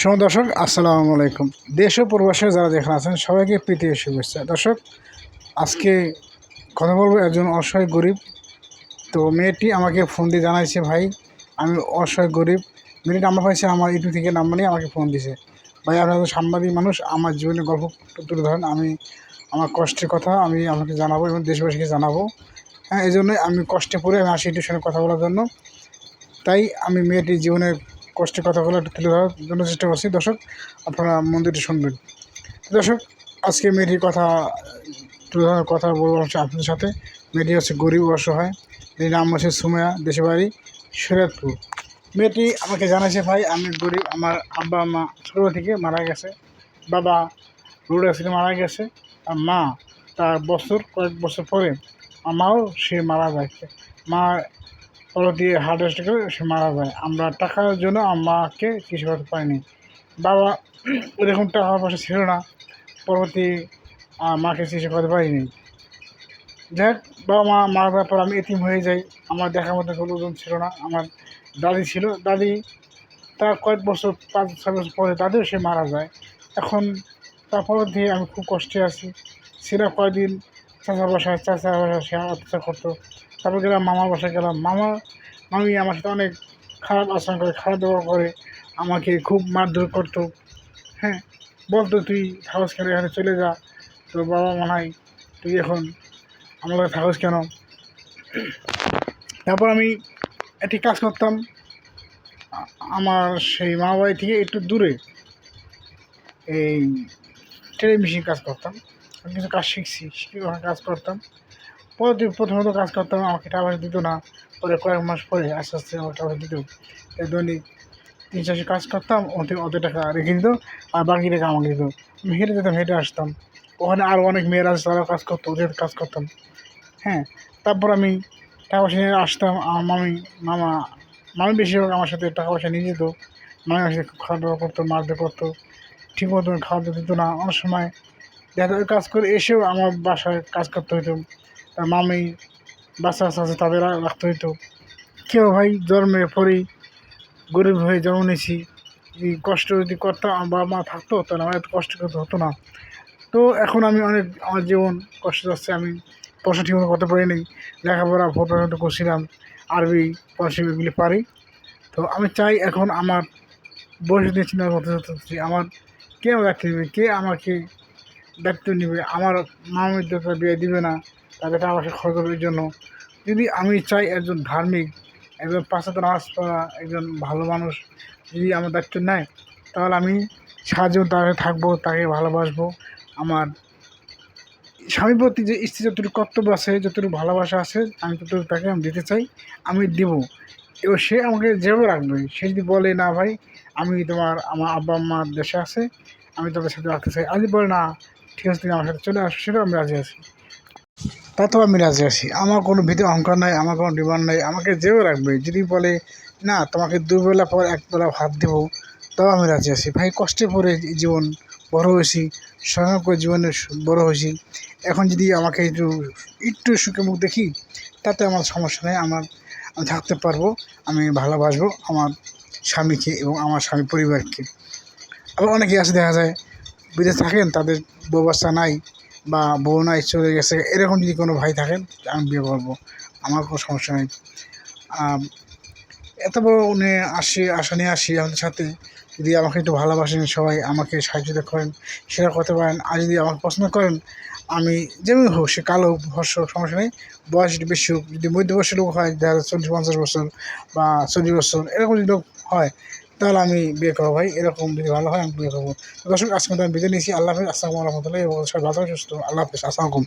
সময় দর্শক, আসসালামু আলাইকুম। দেশ ও প্রবাসে যারা যেখানে আছেন, সবাইকে প্রীতি শুভেচ্ছা। দর্শক, আজকে কথা বলব একজন অসহায় গরিব। তো মেয়েটি আমাকে ফোন দিয়ে জানাইছে, ভাই, আমি অসহায় গরিব। মেয়েটি নাম্বার পাইছে আমার ইউটিউব থেকে নাম্বার নিয়ে আমাকে ফোন দিছে। ভাই আপনার সাংবাদিক মানুষ, আমার জীবনের গল্প তুলে ধরেন। আমি, আমার কষ্টের কথা আমি আপনাকে জানাব এবং দেশবাসীকে জানাব। হ্যাঁ এই জন্যই আমি কষ্টে পড়ে আমি আসি ইউটিউব সঙ্গে কথা বলার জন্য। তাই আমি মেয়েটির জীবনের কষ্টের কথাগুলো একটু তুলে ধরার জন্য চেষ্টা করছি। দর্শক, আপনারা মন্দিরটি শুনবেন। দর্শক, আজকে মেয়েটির কথা, তুলে ধরার কথা বলব হচ্ছে আপনাদের সাথে। মেয়েটি হচ্ছে গরিব অসহায়। মেয়েটির নাম হচ্ছে সুমায়া দেশের বাড়ি শরীয়তপুর। মেয়েটি আমাকে জানাইছে, ভাই, আমি গরিব, আমার আব্বা মা ছোটো থেকে মারা গেছে। বাবা রোড অ্যাক্সিডেন্ট মারা গেছে। আর মা, তার বছর, কয়েক বছর পরে মাও সে মারা যাচ্ছে। মা পরে দিয়ে হার্ট অ্যাটাক সে মারা যায়। আমরা টাকার জন্য আমাকে কিছু করতে পারিনি। বাবা এরকম টাকা পয়সা ছিল না। পরবর্তী মাকে চিকিৎসা করতে পারিনি। যাই হোক, বাবা মা মারা যাওয়ার পর আমি এতিম হয়ে যাই। আমার দেখার মতো কোনো লোকজন ছিল না। আমার দাদি ছিল। দাদি তার কয়েক বছর পাঁচ ছয় বছর পরে দাদিও সে মারা যায়। এখন তারপর দিয়ে আমি খুব কষ্টে আছি। ছিল কয়েকদিন চাচা বাসায় চাচা বাসায় সে অত্যাচার করতো। তারপর গেলাম, মামার বাসায় গেলাম। মামা, মামি আমার সাথে অনেক খারাপ আচরণ করে, খারাপ ব্যবহার করে, আমাকে খুব মারধর করতো। হ্যাঁ বলতো, তুই থাকস কেন এখানে চলে যা? তোর বাবা মনে হয় তুই এখন আমার থাকস কেন? তারপর আমি একটি কাজ করতাম, আমার সেই মা বাড়ি থেকে একটু দূরে এই টেলিমেশিন কাজ করতাম। কিছু কাজ শিখছি, শিখে ওখানে কাজ করতাম। পরে প্রথমত কাজ করতাম, আমাকে টাকা পয়সা দিত না। পরে কয়েক মাস পরে আস্তে আস্তে আমাকে টাকা দিত। এই দৈনিক তিন চারশো কাজ করতাম ওদের অত টাকা রেখে দিত, আর বাকি টাকা আমাকে দিত। আমি হেঁটে যেতাম, হেঁটে আসতাম। ওখানে আরও অনেক মেয়েরা আছে, তারাও কাজ করতো, ওদের কাজ করতাম। হ্যাঁ তারপর আমি টাকা পয়সা নিয়ে আসতাম, আমার মামি, মামা, মামি বেশিরভাগ আমার সাথে টাকা পয়সা নিয়ে যেত। মামি আমার সাথে খাওয়া দাওয়া করতো মারধর করতো ঠিক মতো খাওয়া দাওয়া দিত না। অনেক সময় দেখা কাজ করে এসেও আমার বাসায় কাজ করতে হতো মামি বাচ্চা আছে, তাদের রাখতে হইতো। কেউ ভাই জন্মে পরেই গরিব হয়ে জন্ম নিয়েছি, এই কষ্ট যদি করতাম বাবা মা থাকতো, তাহলে আমার এত কষ্ট করতে হতো না। তো এখন আমি অনেক, আমার জীবন কষ্ট যাচ্ছে, আমি পড়াশোনা ঠিকমতো করতে পারিনি লেখাপড়া ফটো করছিলাম, আরবি পড়াশোনা এগুলি পারি। তো আমি চাই এখন আমার বয়স নিয়ে চিন্তা করতে আমার কে আমার কে আমাকে দায়িত্ব নেবে, আমার মামির তো বিয়ে দিবে না তাদের টাকা পয়সা খরচ জন্য। যদি আমি চাই একজন ধার্মিক, একজন পাঁচশত নামাজ পড়া একজন ভালো মানুষ যদি আমার দায়িত্ব নেয়, তাহলে আমি সাহায্য তাকে থাকব, তাকে ভালোবাসবো। আমার স্বামীর প্রতি যে স্ত্রী যতটুকু কর্তব্য আছে, যতটুকু ভালোবাসা আছে, আমি ততটুকু তাকে আমি দিতে চাই, আমি দেব। এবার সে আমাকে যেভাবে রাখবে, সে যদি বলে, না ভাই, আমি তোমার, আমার আব্বা আম্মার দেশে আছে, আমি তোদের সাথে রাখতে চাই। আজ বলে, না ঠিক আছে, তুমি আমার সাথে চলে আসো, সেটাও আমি রাজি আছি। তাতেও আমি রাজি আছি। আমার কোনো ভীতি, অহংকার নাই, আমার কোনো ডিমান্ড নাই, আমাকে যেও রাখবে। যদি বলে, না, তোমাকে দুবেলা পর একবেলা ভাত দেবো, তাও আমি রাজি আছি। ভাই, কষ্টে পড়ে জীবন, বড় হয়েছি সংগ্রাম করে জীবনে বড় হয়েছি। এখন যদি আমাকে একটু একটু সুখে মুখ দেখি, তাতে আমার সমস্যা নেই। আমার, আমি থাকতে পারব, আমি ভালোবাসবো আমার স্বামীকে এবং আমার স্বামী পরিবারকে। আবার অনেকেই আছে, দেখা যায় বিদেশে থাকেন, তাদের বউ বাচ্চা নাই বা বউ নাই, চলে গেছে, এরকম যদি কোনো ভাই থাকেন, আমি বিয়ে করব। আমার কোনো সমস্যা নেই। এত বড় উনি আসি আসা নিয়ে আসি আমাদের সাথে। যদি আমাকে একটু ভালোবাসেন সবাই, আমাকে সাহায্য করেন, সেটা করতে পারেন। আর যদি আমাকে পছন্দ করেন, আমি যেমন হোক, সে কালো, ভস্য, সমস্যা নেই। বয়স একটু বেশি হোক, যদি মধ্যবয়সী লোক হয় দেখা চল্লিশ, পঞ্চাশ বছর বা চল্লিশ বছর, এরকম যদি লোক হয় তাহলে আমি বিয়ে করব ভাই, এরকম যদি ভালো হয় আমি বিয়ে করব। দর্শক আজকে আমি বিদায় নিয়েছি। আল্লাহ হাফিজ, আসসালামু এবং সবাই ভালো সুস্থ আল্লাহ হাফিজ, আসসালামু আলাইকুম।